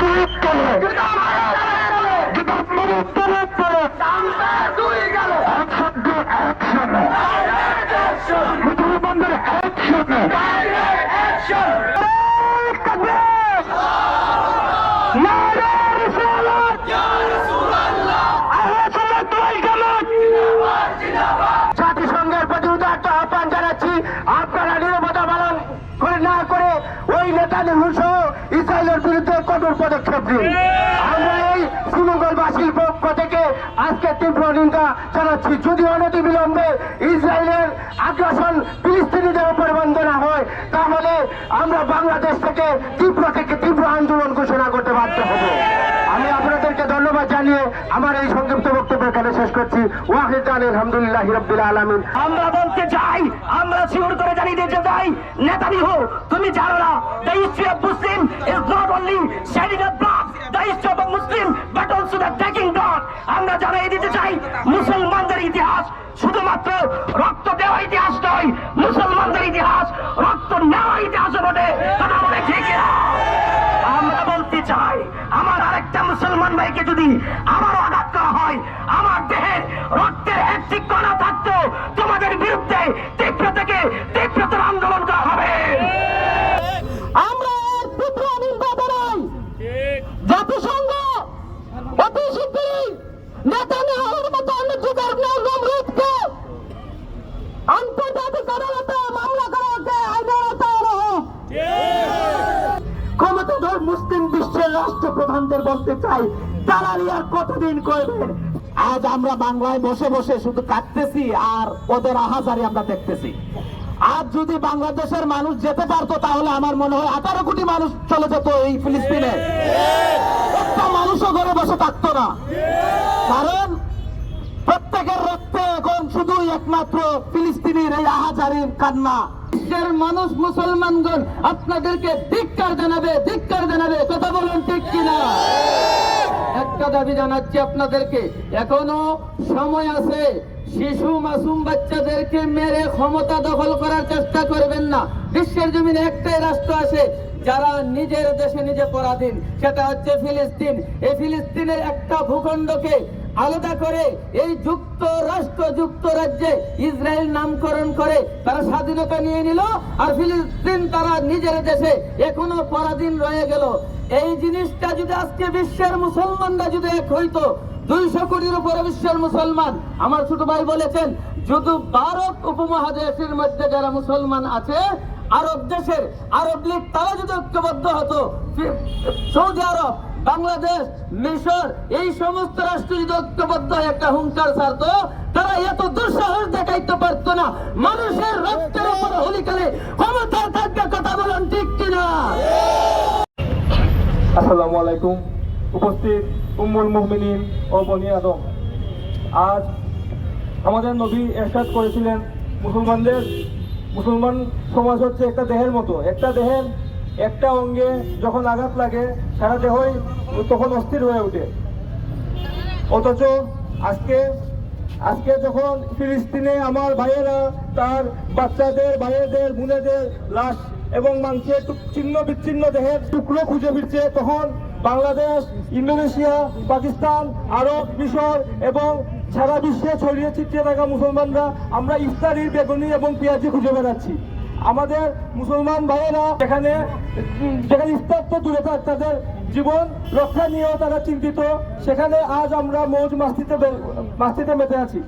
তুই করে কিতাব মানে তুলে করে একসাথে একসাথে মুসলমানদের একসাথে নারে নেতা সহ ইসরায়েলের বিরুদ্ধে কঠোর পদক্ষেপ নিন। আমরা এই শ্রীমঙ্গলবাসীর পক্ষ থেকে আজকে তীব্র নিন্দা জানাচ্ছি। যদি অনতি বিলম্বে ইসরায়েলের আগ্রাসন ফিলিস্তিনিদের উপরে বন্ধ না হয় তাহলে আমরা বাংলাদেশ থেকে তীব্র থেকে তীব্র আন্দোলন ঘোষণা করতে বাধ্য হব। ধন্যবাদ জানিয়ে আমার এই সংক্ষিপ্ত বক্তব্য এখানে শেষ করছি। ওয়াহিদ আলহামদুলিল্লাহ হিরব্দুল আলমিন। আমরা বলতে চাই, আমরা শিওর করে জানিয়ে দিতে চাই নেতানিহু তুমি জানো না the of Muslim is not only of of Muslim but also the আমরা জানিয়ে দিতে চাই মুসলমানদের ভাইকে যদি আমারও আঘাত করা হয় আমার দেহে রক্তের একটি কণা থাকতো তোমাদের বিরুদ্ধে তীব্র থেকে তীব্রতর আন্দোলন করা হবে আমরা এর তীব্র নিন্দা জানাই জাতিসংঘ অতি শিগগিরই নেতানিয়াহুর মতো যুগের নমরুদকে আন্তর্জাতিক আদালতে মামলা করাকে আইনের আওতায় আনা হোক। ক্ষমতাধর মুসলিম বিশ্বের রাষ্ট্রপ্রধানদের বলতে চাই দালালি আর কতদিন করবেন? আজ আমরা বাংলায় বসে বসে শুধু কাঁদতেছি আর ওদের আহাজারি আমরা দেখতেছি। আজ যদি বাংলাদেশের মানুষ যেতে পারতো, তাহলে আমার মনে হয় আঠারো কোটি মানুষ চলে যেত এই ফিলিস্তিনে। একটা মানুষও ঘরে বসে থাকতো না। কারণ প্রত্যেকের রক্তে এখন শুধু একমাত্র ফিলিস্তিনির এই আহাজারির কান্না। মানুষ মুসলমানগণ আপনাদেরকে ধিক্কার জানাবে ধিক্কার জানাবে কথা বলুন ঠিক কিনা একটা দাবি জানাচ্ছি আপনাদেরকে। এখনও সময় আছে, শিশু মাসুম বাচ্চাদেরকে মেরে ক্ষমতা দখল করার চেষ্টা করবেন না। বিশ্বের জমিনে একটাই রাষ্ট্র আছে, যারা নিজের দেশে নিজে পরাধীন। সেটা হচ্ছে ফিলিস্তিন। এই ফিলিস্তিনের একটা ভূখণ্ডকে আলাদা করে এই যুক্তরাষ্ট্র যুক্তরাজ্যে ইসরায়েল নামকরণ করে তারা স্বাধীনতা নিয়ে নিল আর ফিলিস্তিন তারা নিজের দেশে এখনও পরাধীন রয়ে গেল। এই জিনিসটা যদি আজকে বিশ্বের মুসলমানরা যদি এক হইতো, দুইশো কোটির উপরে বিশ্বের মুসলমান, আমার ছোট ভাই বলেছেন শুধু ভারত উপমহাদেশের মধ্যে যারা মুসলমান আছে, আরব দেশের আরব লীগ, তারা যদি ঐক্যবদ্ধ হতো সৌদি আরব বাংলাদেশ, মিশর, এই সমস্ত রাষ্ট্র যদি ঐক্যবদ্ধ একটা হুঙ্কার ছাড়তো, তারা এত দুঃসাহস দেখাইতে পারতো না। মানুষের রক্তের উপরে হোলিকালে ক্ষমতার থাকবে কথা বলেন ঠিক কিনা? আসসালামু আলাইকুম। উপস্থিত উম্মুল মুহমিনিন ও বনি আদম। আজ আমাদের নবী এরশাদ করেছিলেন মুসলমানদের, মুসলমান সমাজ হচ্ছে একটা দেহের মতো, একটা দেহের একটা অঙ্গে যখন আঘাত লাগে, সারা দেহই তখন অস্থির হয়ে ওঠে। অথচ আজকে আজকে যখন ফিলিস্তিনে আমার ভাইয়েরা, তার বাচ্চাদের, ভাইয়েদের, বোনেদের লাশ এবং মাংসের ছিন্ন বিচ্ছিন্ন দেহের টুকরো খুঁজে ফিরছে, তখন বাংলাদেশ, ইন্দোনেশিয়া, পাকিস্তান, আরব, মিশর এবং সারা বিশ্বে ছড়িয়ে ছিটিয়ে থাকা মুসলমানরা, আমরা ইফতারির বেগুনি এবং পেঁয়াজি খুঁজে বেড়াচ্ছি। আমাদের মুসলমান ভাইয়েরা এখানে যেখানে তো দূরে থাক তাদের জীবন রক্ষা নিয়েও তারা চিন্তিত, সেখানে আজ আমরা মৌজ মাস্তিতে মাস্তিতে মেতে আছি।